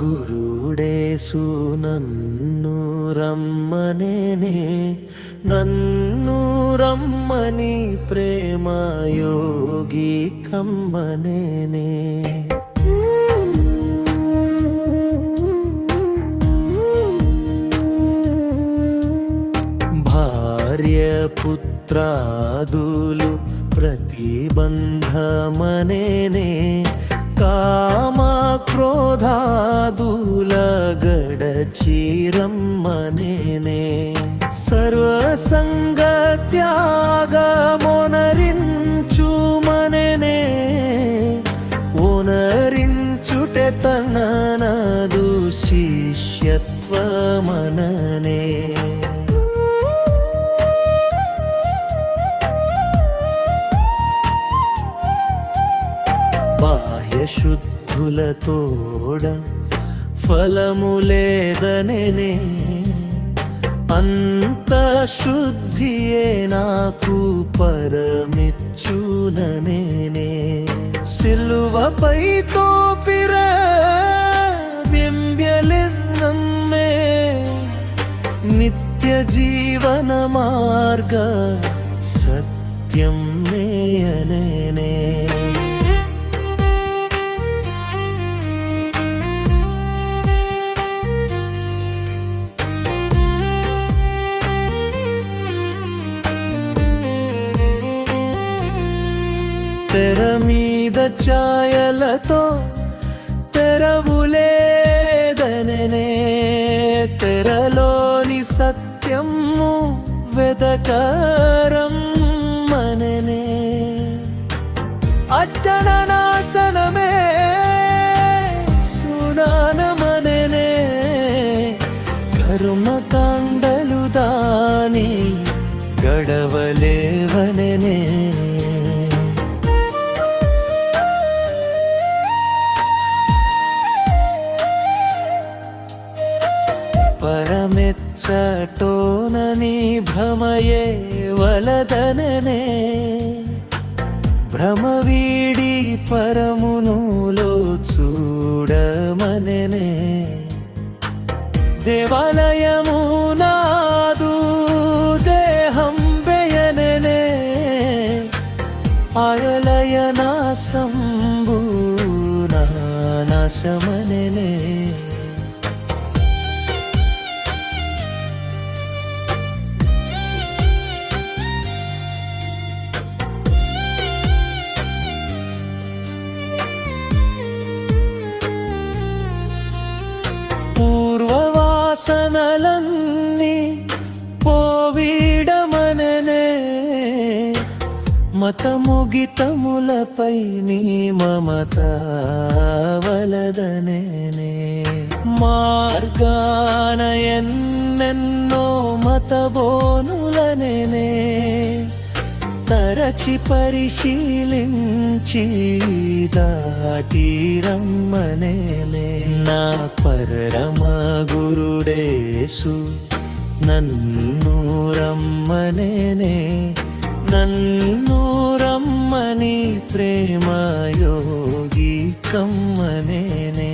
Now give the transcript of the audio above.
గురుడేసు నన్ను రమ్మనేనే నన్ను రమ్మని ప్రేమయోగి కమ్మనేనే భార్య పుత్రాదులు ప్రతిబంధమనేనే కామా క్రోధాదుల గడచిరమ్మనేనే సర్వసంగ త్యాగమొనరించుమననే ఓనరించుటె తననదు శిష్యత్వమననే. బాహ్య ఫలము లేదనే అంత శుద్ధియే నాకు పరమిచ్చుననే సిలువపై తోపిర బింబ్యలిన్నమ్మే నిత్య జీవన మార్గ సత్యం మేయనేనే తెర మీద ఛాయలతో తెరవులేదననే తెరలోని సత్యము వెదకరం మననే. అట్టణ నాశనమే సునానమననే కర్మకాండలు దాని పరమెచ్చటోనని భ్రమయే వలదననే భ్రమ పరమునులో చూడమననే దేవాలయము నాదు దేహం బెయననే ఆయలయ నాశంబు నాశమననే వాసనలన్నీ పోవీడమననే మతముగితములపై నీ మమత వలదనే మార్గాన ఎన్నెన్నో మతబోనులనేనే. తరచి పరిశీలించి దాటీరమ్మనేలే నా పరమ గురుడేసు నన్ను రమ్మనేనే నన్ను రమ్మని ప్రేమయోగి కమ్మనేనే